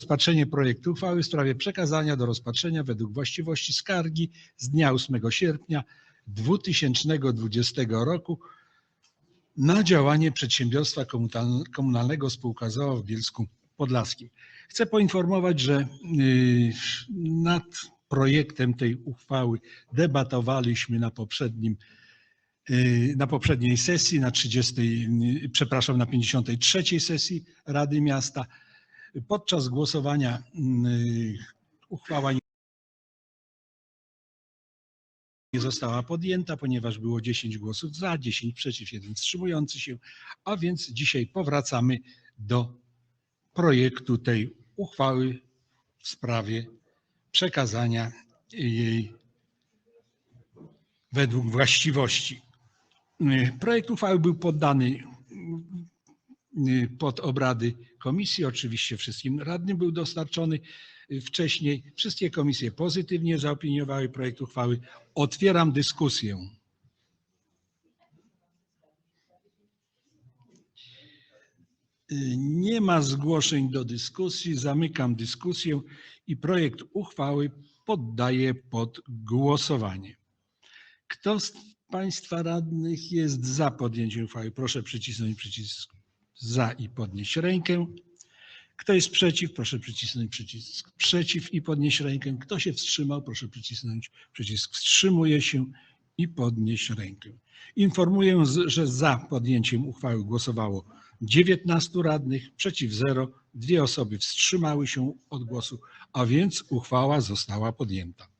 rozpatrzenie projektu uchwały w sprawie przekazania do rozpatrzenia według właściwości skargi z dnia 8 sierpnia 2020 roku na działanie przedsiębiorstwa komunal- komunalnego spółka ZOO w Bielsku Podlaskim. Chcę poinformować, że y, nad projektem tej uchwały debatowaliśmy na poprzednim y, na poprzedniej sesji, na 30, y, przepraszam, na 53 sesji Rady Miasta. Podczas głosowania y, uchwała nie została podjęta, ponieważ było 10 głosów za, 10 przeciw, 1 wstrzymujący się, a więc dzisiaj powracamy do projektu tej uchwały w sprawie przekazania jej według właściwości. Y, Projekt uchwały był poddany pod obrady komisji. Oczywiście wszystkim radnym był dostarczony y, wcześniej. Wszystkie komisje pozytywnie zaopiniowały projekt uchwały. Otwieram dyskusję. Y, Nie ma zgłoszeń do dyskusji. Zamykam dyskusję i projekt uchwały poddaję pod głosowanie. Kto z Państwa radnych jest za podjęciem uchwały? Proszę przycisnąć przycisk za i podnieść rękę. Kto jest przeciw? Proszę przycisnąć przycisk przeciw i podnieść rękę. Kto się wstrzymał? Proszę przycisnąć przycisk wstrzymuje się i podnieść rękę. Informuję, że za podjęciem uchwały głosowało 19 radnych, przeciw 0, dwie osoby wstrzymały się od głosu, a więc uchwała została podjęta.